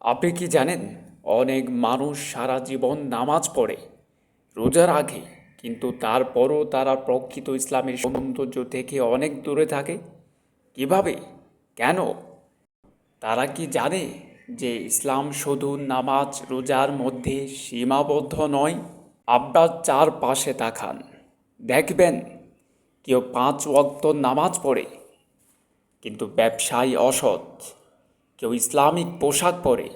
আপনি কি জানেন, অনেক মানুষ সারা জীবন নামাজ পড়ে, রোজার আগে, কিন্তু তারপরও তারা প্রকৃত ইসলামের সৌন্দর্য থেকে অনেক দূরে থাকে? কীভাবে? কেন? তারা কি জানে যে ইসলাম শুধু নামাজ, রোজার মধ্যে সীমাবদ্ধ নয়, আপনার চারপাশে তাকান। দেখবেন, কেউ পাঁচ ওয়াক্ত নামাজ পড়ে, কিন্তু ব্যবসায়ী অসৎ। কেউ ইসলামিক পোশাক পরে,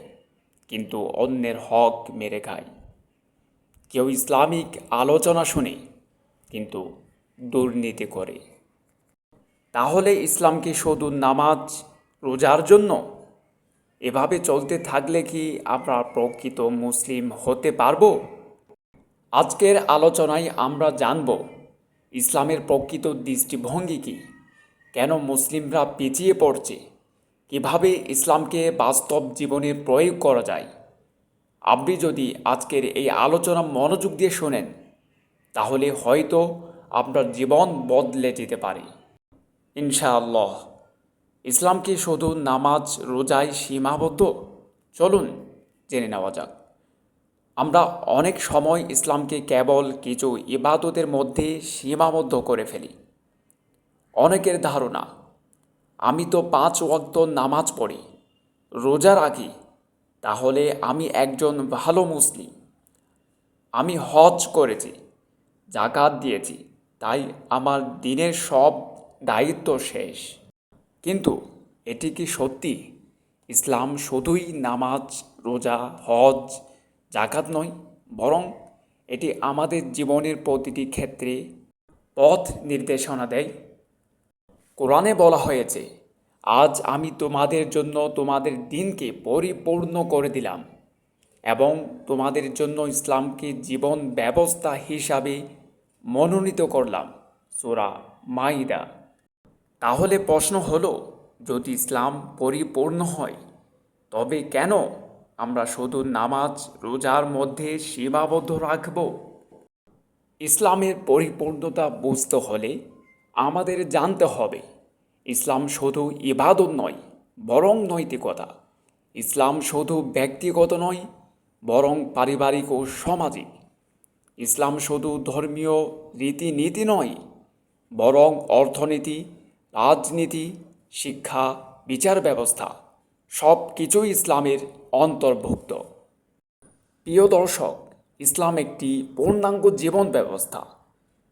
কিন্তু অন্যের হক মেরে খায়। কেউ ইসলামিক আলোচনা শুনে, কিন্তু দুর্নীতি করে। তাহলে ইসলামকে শুধু নামাজ, রোজার জন্য এভাবে চলতে থাকলে কি আমরা প্রকৃত মুসলিম হতে পারব? আজকের আলোচনায় আমরা জানব, ইসলামের প্রকৃত দৃষ্টিভঙ্গি কী? কেন মুসলিমরা পিছিয়ে পড়ছে? কীভাবে ইসলামকে বাস্তব জীবনে প্রয়োগ করা যায়? আপনি যদি আজকের এই আলোচনা মনোযোগ দিয়ে শোনেন, তাহলে হয়তো আপনার জীবন বদলে যেতে পারে। ইনশাআল্লাহ। ইসলাম কি শুধু নামাজ, রোজায় সীমাবদ্ধ? চলুন জেনে নেওয়া যাক। আমরা অনেক সময় ইসলামকে কেবল কিছু ইবাদতের মধ্যে সীমাবদ্ধ করে ফেলি। অনেকের ধারণা আমি তো পাঁচ ওয়াক্ত নামাজ পড়ি। রোজা রাখি তাহলে আমি একজন ভালো মুসলিম। আমি হজ করেছি, জাকাত দিয়েছি, তাই আমার দিনের সব দায়িত্ব শেষ। কিন্তু এটি কি সত্যি? ইসলাম শুধুই নামাজ, রোজা, হজ, জাকাত নয়, বরং এটি আমাদের জীবনের প্রতিটি ক্ষেত্রে পথ নির্দেশনা দেয়। কোরআনে বলা হয়েছে, আজ আমি তোমাদের জন্য তোমাদের দিনকে পরিপূর্ণ করে দিলাম এবং তোমাদের জন্য ইসলামকে জীবন ব্যবস্থা হিসাবে মনোনীত করলাম। সোরা মাইদা তাহলে প্রশ্ন হলো, যদি ইসলাম পরিপূর্ণ হয়, তবে কেন আমরা শুধু নামাজ, রোজার মধ্যে সীমাবদ্ধ রাখব? ইসলামের পরিপূর্ণতা বুঝতে হলে আমাদের জানতে হবে, ইসলাম শুধু ইবাদত নয়, বরং নৈতিকতা। ইসলাম শুধু ব্যক্তিগত নয়, বরং পারিবারিক ও সামাজিক। ইসলাম শুধু ধর্মীয় রীতিনীতি নয়, বরং অর্থনীতি, রাজনীতি, শিক্ষা, বিচার ব্যবস্থা সব কিছুই ইসলামের অন্তর্ভুক্ত। প্রিয় দর্শক, ইসলাম একটি পূর্ণাঙ্গ জীবন ব্যবস্থা।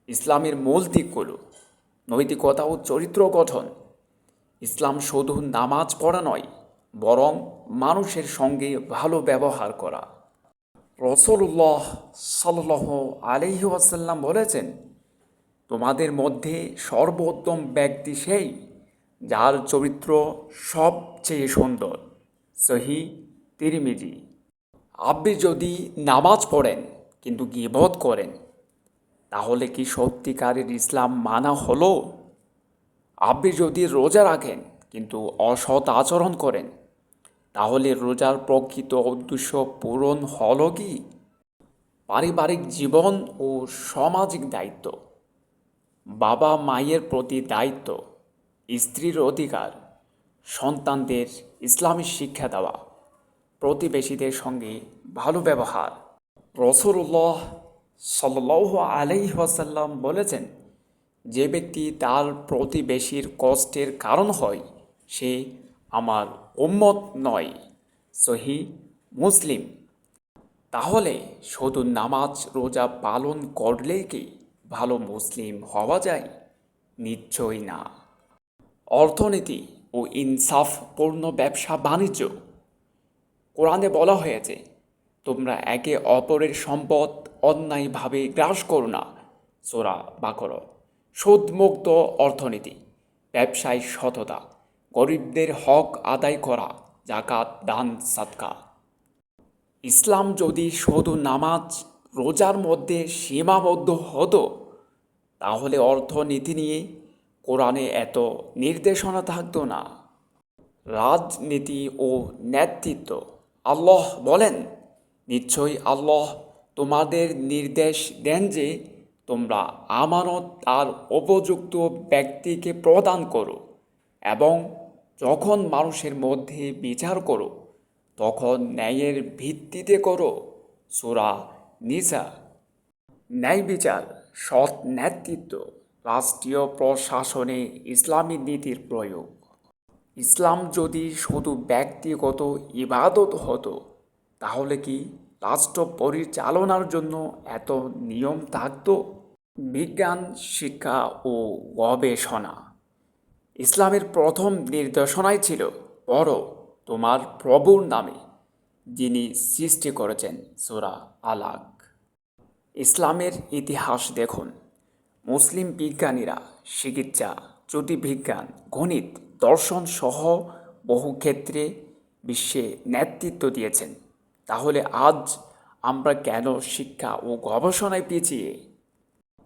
ইসলামের মূল দিকগুলো নৈতিকতা ও চরিত্র গঠন। ইসলাম শুধু নামাজ পড়া নয়, বরং মানুষের সঙ্গে ভালো ব্যবহার করা। রসুল্লাহ সাল্লাহ আলহি ওয়াসাল্লাম বলেছেন, তোমাদের মধ্যে সর্বোত্তম ব্যক্তি সেই যার চরিত্র সবচেয়ে সুন্দর। সহি তিরমিজি। আপনি যদি নামাজ পড়েন, কিন্তু গিবত করেন তাহলে কি সত্যিকারের ইসলাম মানা হলো? আপনি যদি রোজা রাখেন, কিন্তু অসৎ আচরণ করেন, তাহলে রোজার প্রকৃত উদ্দেশ্য পূরণ হলো কি? পারিবারিক জীবন ও সামাজিক দায়িত্ব। বাবা মায়ের প্রতি দায়িত্ব, স্ত্রীর অধিকার, সন্তানদের ইসলামী শিক্ষা দেওয়া, প্রতিবেশীদের সঙ্গে ভালো ব্যবহার। রসুল্লাহ সাল্লাহ আলাইহি ওয়াসাল্লাম বলেছেন, যে ব্যক্তি তার প্রতিবেশীর কষ্টের কারণ হয়, সে আমার উম্মত নয়। সহি মুসলিম। তাহলে শুধু নামাজ, রোজা পালন করলেই কি ভালো মুসলিম হওয়া যায়? নিশ্চয়ই না। অর্থনীতি ও ইনসাফপূর্ণ ব্যবসা বাণিজ্য। কোরআনে বলা হয়েছে, তোমরা একে অপরের সম্পদ অন্যায়ভাবে গ্রাস করো না, সোরা বাকর। সুদমুক্ত অর্থনীতি, ব্যবসায় সততা, গরিবদের হক আদায় করা, জাকাত, দান সাতকা ইসলাম যদি শুধু নামাজ রোজার মধ্যে সীমাবদ্ধ হতো, তাহলে অর্থনীতি নিয়ে কোরআনে এত নির্দেশনা থাকতো না। রাজনীতি ও নেতৃত্ব, আল্লাহ বলেন, নিশ্চয়ই আল্লাহ তোমাদের নির্দেশ দেন যে তোমরা আমানত তার উপযুক্ত ব্যক্তিকে প্রদান করো এবং যখন মানুষের মধ্যে বিচার করো, তখন ন্যায়ের ভিত্তিতে করো। সুরা নিসা। ন্যায় বিচার, সৎ নেতৃত্ব, রাষ্ট্রীয় প্রশাসনে ইসলামী নীতির প্রয়োগ। ইসলাম যদি শুধু ব্যক্তিগত ইবাদত হতো, তাহলে কি রাষ্ট্র পরিচালনার জন্য এত নিয়ম থাকতো? বিজ্ঞান, শিক্ষা ও গবেষণা। ইসলামের প্রথম নির্দেশনাই ছিল, পড়ো তোমার প্রভুর নামে যিনি সৃষ্টি করেছেন সোরা আলাক ইসলামের ইতিহাস দেখুন। মুসলিম বিজ্ঞানীরা, চিকিৎসা, জ্যোতির্বিজ্ঞান, গণিত, দর্শন সহ বহু ক্ষেত্রে বিশ্বে নেতৃত্ব দিয়েছেন। তাহলে আজ আমরা কেন শিক্ষা ও গবেষণায় পিছিয়ে?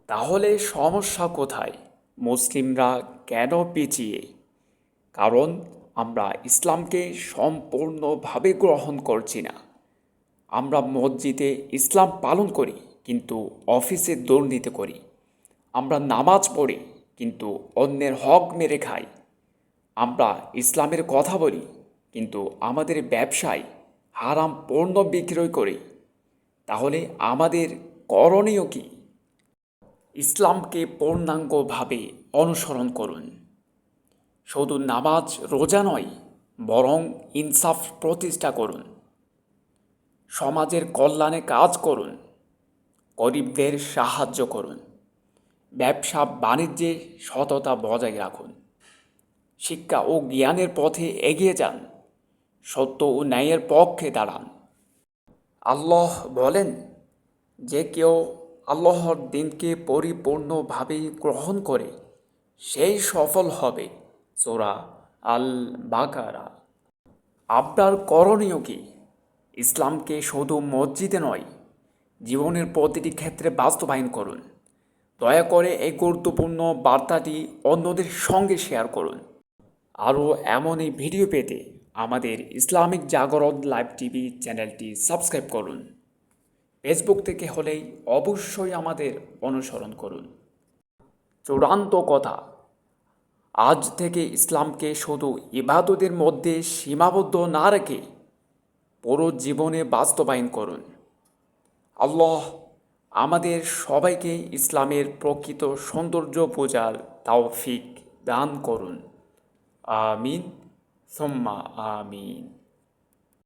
তাহলে সমস্যা কোথায়? মুসলিমরা কেন পিছিয়ে? কারণ আমরা ইসলামকে সম্পূর্ণভাবে গ্রহণ করছি না। আমরা মসজিদে ইসলাম পালন করি, কিন্তু অফিসে দুর্নীতি করি। আমরা নামাজ পড়ি, কিন্তু অন্যের হক মেরে খাই। আমরা ইসলামের কথা বলি, কিন্তু আমাদের ব্যবসায় হারাম পণ্য বিক্রয় করি, তাহলে আমাদের করণীয় কী? ইসলামকে পূর্ণাঙ্গভাবে অনুসরণ করুন। শুধু নামাজ রোজা নয়, বরং ইনসাফ প্রতিষ্ঠা করুন। সমাজের কল্যাণে কাজ করুন। গরিবদের সাহায্য করুন। ব্যবসা বাণিজ্যে সততা বজায় রাখুন। শিক্ষা ও জ্ঞানের পথে এগিয়ে যান। সত্য ও ন্যায়ের পক্ষে দাঁড়ান। আল্লাহ বলেন যে কেউ আল্লাহর দিনকে পরিপূর্ণভাবে গ্রহণ করে, সেই সফল হবে। সোরা আল বাকারা আপনার করণীয় কি? ইসলামকে শুধু মসজিদে নয়, জীবনের প্রতিটি ক্ষেত্রে বাস্তবায়ন করুন। দয়া করে এই গুরুত্বপূর্ণ বার্তাটি অন্যদের সঙ্গে শেয়ার করুন। আরও এমনই ভিডিও পেতে আমাদের ইসলামিক জাগরণ লাইভ টিভি চ্যানেলটি সাবস্ক্রাইব করুন। ফেসবুক থেকে হলেই অবশ্যই আমাদের অনুসরণ করুন। চূড়ান্ত কথা, আজ থেকে ইসলামকে শুধু ইবাদতের মধ্যে সীমাবদ্ধ না রেখে পুরো জীবনে বাস্তবায়ন করুন। আল্লাহ আমাদের সবাইকে ইসলামের প্রকৃত সৌন্দর্য বোঝার তৌফিক দান করুন। আমিন। সোম্মা আমিন